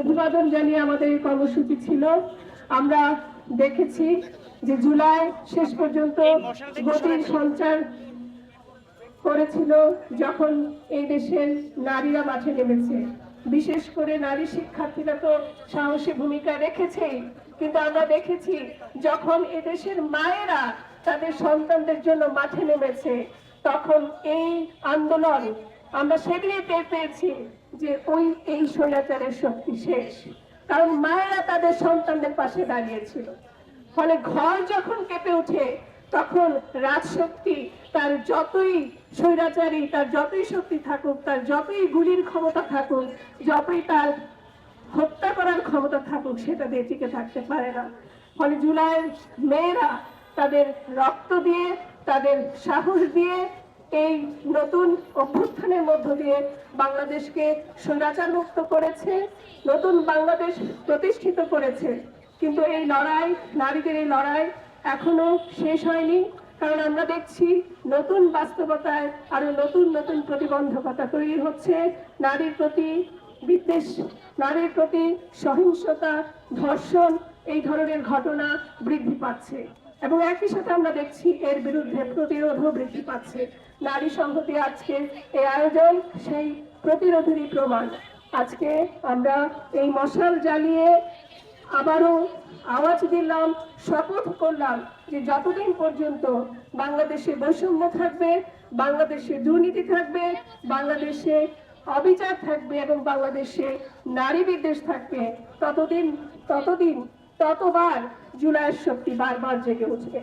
অভিবাদন জানিয়ে আমাদের এই কর্মসূচি ছিল। আমরা দেখেছি যে জুলাই শেষ পর্যন্ত গতির সঞ্চার করেছিল যখন এই দেশের নারীরা মাঠে নেমেছে। বিশেষ করে নারী শিক্ষার্থীরা তো সাহসী ভূমিকা রেখেছেই কিন্তু আমরা দেখেছি যখন এদেশের মায়েরা তাদের সন্তানদের জন্য মাঠে নেমেছে তখন এই আন্দোলন আমরা সেদিনই টের পেয়েছি যে ওই এই স্বৈরাচারের শক্তি শেষ। কারণ মায়েরা তাদের সন্তানদের পাশে দাঁড়িয়েছিল। ফলে ঘর যখন কেঁপে ওঠে, তখন রাজশক্তি তার যতই স্বৈরাচারী, তার যতই শক্তি থাকুক, তার যতই গুলির ক্ষমতা থাকুক, যতই তার হত্যা করার ক্ষমতা থাকুক, সেটা দিয়ে টিকে থাকতে পারে না। ফলে জুলাইয়ের মেয়েরা তাদের রক্ত দিয়ে, তাদের সাহস দিয়ে এই নতুন অভ্যুত্থানের মধ্য দিয়ে বাংলাদেশকে স্বৈরাচার মুক্ত করেছে, নতুন বাংলাদেশ প্রতিষ্ঠিত করেছে। কিন্তু এই লড়াই, নারীদের এই লড়াই এখনও শেষ হয়নি, কারণ আমরা দেখছি নতুন বাস্তবতায় আরও নতুন নতুন প্রতিবন্ধকতা তৈরি হচ্ছে। নারীর প্রতি বিদ্বেষ, নারীর প্রতি সহিংসতা, ধর্ষণ, এই ধরনের ঘটনা বৃদ্ধি পাচ্ছে। এবং একই সাথে আমরা দেখছি এর বিরুদ্ধে প্রতিরোধও বৃদ্ধি পাচ্ছে। নারী সংহতি আজকে এই আয়োজন, সেই প্রতিরোধেরই প্রমাণ। আজকে আমরা এই মশাল জ্বালিয়ে আবারও আওয়াজ দিলাম, শপথ করলাম যে যতদিন পর্যন্ত বাংলাদেশে বৈষম্য থাকবে, বাংলাদেশে দুর্নীতি থাকবে, বাংলাদেশে অবিচার থাকবে এবং বাংলাদেশে নারী বিদ্বেষ থাকবে, ততদিন ততদিন ততবার জুলাইয়ের শক্তি বারবার জেগে উঠবে।